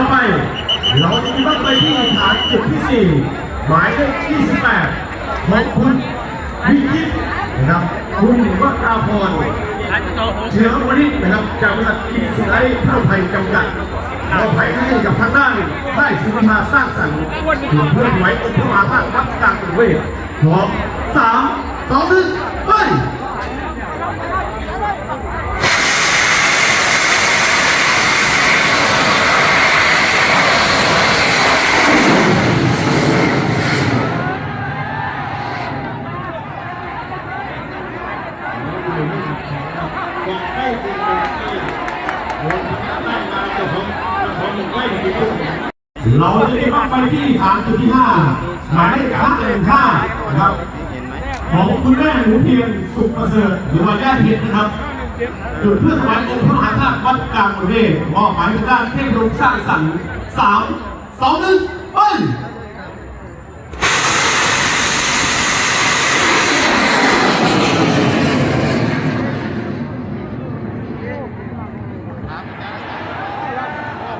อไป เราจะมีรถไฟที่ฐานจุดที่ 4 หมายเลข28ของคุณวิจิตนะครับคุณวัชราพรเชื้อวณิชนะครับจากบริษัทอินสไลท์ผ้าไทยจำกัดเราไปให้กับทางด้านได้สุนทราสร้างสรรค์ถึงเพื่อนไหวองค์พระมหาธาตุวัดกลากรุงเทพร้อมสามสองหนึ่งไป เราจะได้รับไฟที่ฐานจุดที่ห้าหมายเลขห้าหนึ่งห้านะครับ ของคุณแม่หนูเพียงสุขประเสริฐหรือว่าแย่เพียรนะครับจุดเพื่อถวายองค์พระมหาธาตุวัดกลางประเทศมอบหมายทางด้านเทพรุ่งสร้างสรรค์สามสองหนึ่งไป เฮ้ย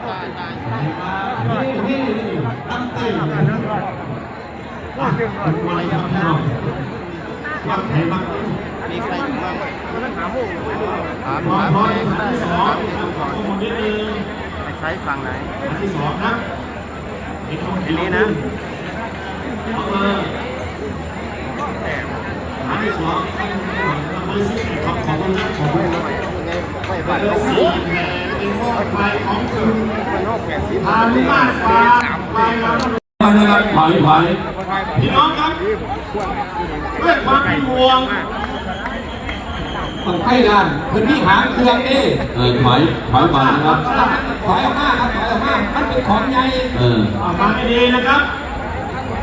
เฮ้ยตั้งเต้นอะคุณ มาเลยครับพี่น้องวัดไทยบ้างมีใครอยู่บ้างไหมถามพร้อมถามพร้อมฐานที่สองครับขอนไปใช้ฝั่งไหนฐาที่สองครับเห็นของทีนี้นะเอาเลยฐานที่สอง เบอร์สี่ของของคุณนะของคุณไม่เบบ้าอนร์สี่แหม่เป็นหม้อไฟของคุณมันนอกแปดสิบทานุมาตรฟาไฟแล้วนะครับถอยถอยพี่น้องครับด้วยความเป็นห่วงมันไข่ดานพื้นที่หางเครื่องนี่เออถอยถอยมานะครับถอยออกมาครับถอยออกมามันเป็นของใหญ่เออออกมาให้ดีนะครับ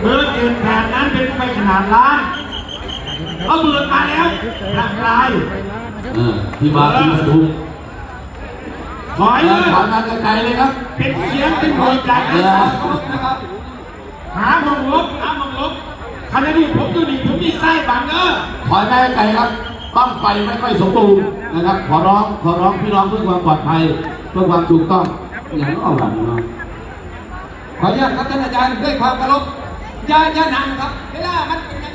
เบอร์เกินแผนนั้นเป็นไฟขนาดล้าน เอาเบิดมาแล้วหลักลายเออที่มาที่ปทุมถอยเอเลอยถอยมาไกลๆเลยครับ เป็นเสียงเป็นหัวใจเอนะอนะครับหามังลบหามังลบขณะนี้ผมอยู่นี่ผมมีไส้บังเออถอยมาไกลครับต้องไฟไม่ค่อยสมบูรณ์นะครับ ขอร้องขอร้องพี่น้องเพื่อความปลอดภัยเพื่อความถูกต้องอย่างนั้นเอาหลังเนาะขออนุญาตครับท่านอาจารย์ด้วยความเคารพอย่าอย่าหนังครับ เวลามันเป็นยัง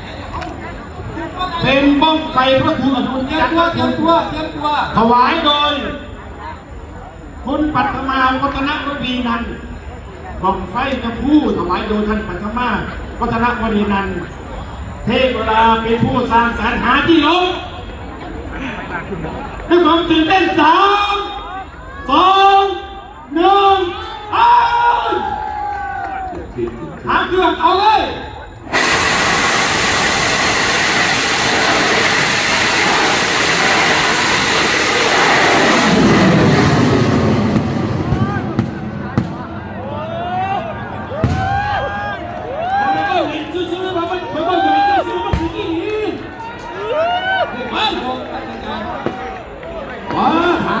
ไง เป็นบ้องไฟพระครูอดุลเตรียจัมนทตัวร์เตรียมตัวเตรียมตัวถวายโดย คุณปัตมาวัฒนวดีนันท์บ้องไฟจะพูดถวายโดยท่านปัตมาวัฒนวดีนันท์เทพเวลาเป็นผู้สร้างสรรหาที่ลงด้วยความตื่นเต้นสามสองหนึ่งเอาหาเครื่องเอาเลย เอาเห็นซื่อๆว่ามันเขาบอกอยู่ซื่อๆว่าคือที่นี่เฮ้ย อ๋อ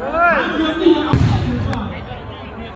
哎。